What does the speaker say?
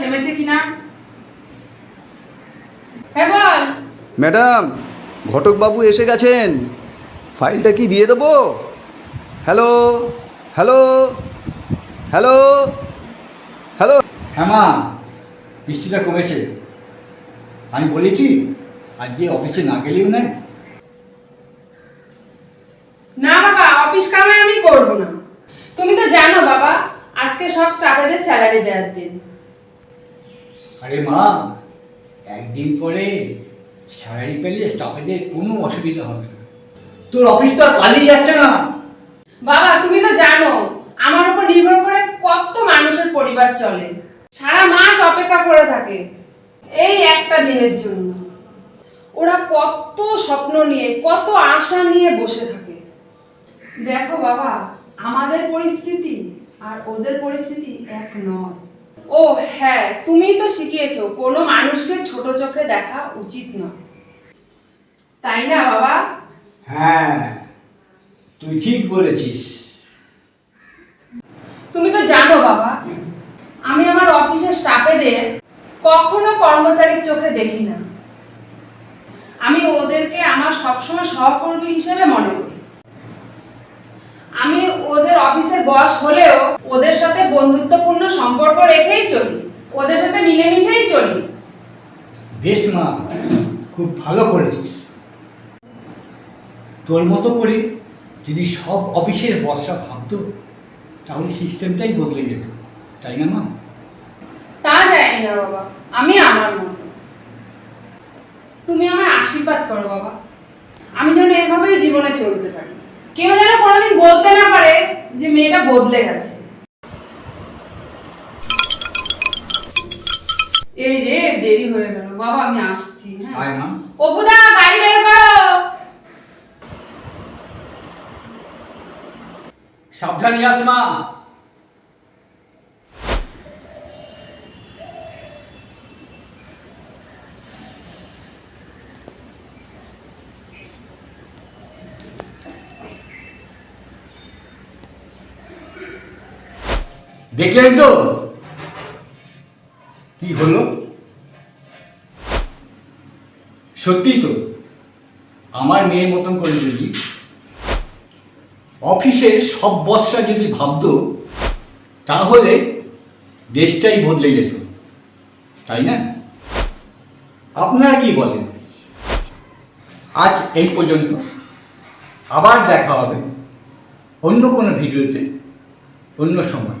জমেছে কিনা? হ্যাঁ বল। ম্যাডাম ঘটকবাবু এসে গেছেন। ফাইলটা কি দিয়ে দেবো? Hello hello hello hello. হ্যাঁ মা বৃষ্টিটা কমেছে। আমি বলেছি আজকে অফিসে না গেলেও না না বাবা অফিস কামাই আমি করব না। তুমি তো জানো বাবা আজকে সব স্টাফেদের স্যালারি দেওয়ার দিন। আরে মা একদিন পরে স্যালারি পেলে স্টাফেদের কোনো অসুবিধা হবে না। তোর অফিস তো আর কাজেই যাচ্ছে না। বাবা তুমি তো জানো আমার উপর নির্ভর করে কত মানুষের পরিবার চলে। সারা মাস অপেক্ষা করে থাকে এই একটা দিনের জন্য। ওরা কত স্বপ্ন নিয়ে কত আশা নিয়ে বসে থাকে। দেখো বাবা আমাদের পরিস্থিতি আর ওদের পরিস্থিতি এক নয়। ও হ্যাঁ তুমি তো শিখিয়েছো কোনো মানুষকে ছোট চোখে দেখা উচিত নয় তাই না বাবা? হ্যাঁ তুই ঠিক বলেছিস। তুমি তো জানো বাবা আমি আমার অফিসের স্টাফেদের কখনো কর্মচারীর চোখে দেখি না। আমি ওদেরকে আমার সবসময় সহকর্মী হিসেবে মনে করি। আমি অফিসের বস হলেও ওদের সাথে বন্ধুত্বপূর্ণ সম্পর্ক রেখেই চলি। ওদের সাথে মিলেমিশেই চলি। বেশ মা খুব ভালো করেছিস। তোর মতো করে যদি সব অফিসের বসরা ভাবতো তাহলে সিস্টেমটাই বদলে যেত তাই না মা? তা জানি না বাবা আমি আমার মতো। তুমি আমায় আশীর্বাদ করো বাবা। আমি যেন এভাবেই জীবনে চলতে পারি। কেউ যেন কোনোদিন বলতে না পারে যে মেয়েটা বদলে গেছে। এই রে দেরি হয়ে গেল। বাবা আমি আসছি হ্যাঁ। আয় মা। অপুদা গাড়ি বের করো। সাবধানে যাস মা। দেখলেন তো কি হলো? সত্যি তো, আমার মেয়ের মতন করে যদি অফিসের সব বসরা যদি ভাবতো, তাহলে দেশটাই বদলে যেত, তাই না? আপনারা কি বলেন? আজ এই পর্যন্ত, আবার দেখা হবে অন্য কোনো ভিডিওতে, অন্য সময়।